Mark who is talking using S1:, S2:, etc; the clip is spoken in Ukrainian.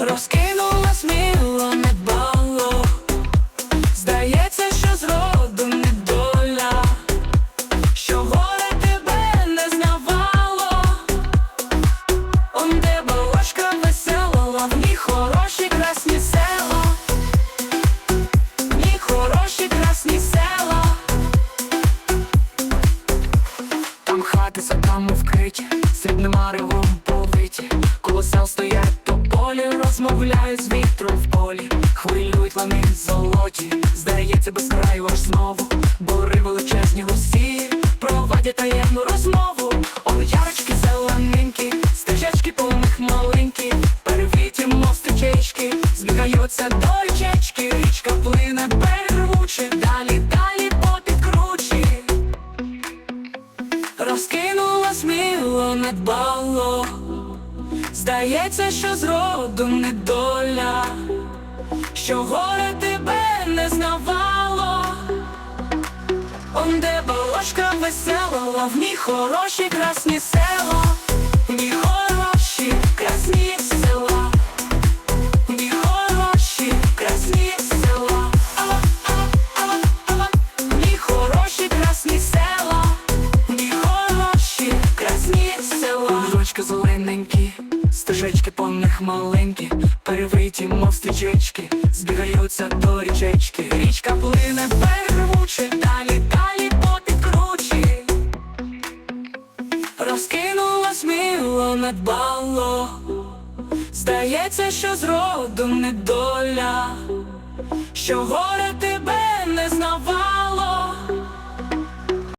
S1: Розкинула сміло недбало Здається, що зроду недоля Що горе тебе не знавало. Он де балашка весела, в ній хороші красні села. В хороші красні села. Там хати садами вкриті, срібним маревом тополі, розмовляють з вітром в полі. Хвилюють вони золоті, здається без краю аж знову. Бори величезні густі, провадять таємну розмову. Ярочки зелененькі, стежечки по них маленькі. Перевіті, мов стрічечки, збігаються до річечки Річка плине перервуче, далі, далі попід кручі. Розкинула сміло недбало Здається, що зроду недоля Що горе тебе не знавало. Он де балашка весела, в хороші красні села В ній хороші красні села В ній хороші красні села. В ній хороші красні села красні села. Лужочки зелененькі, стежечки по них маленькі Перевиті, мов стрічечки, збігаються до річечки. Річка плине перервуче, далі, далі попід кручі. Розкинула сміло надбало Здається, що зроду недоля Що горе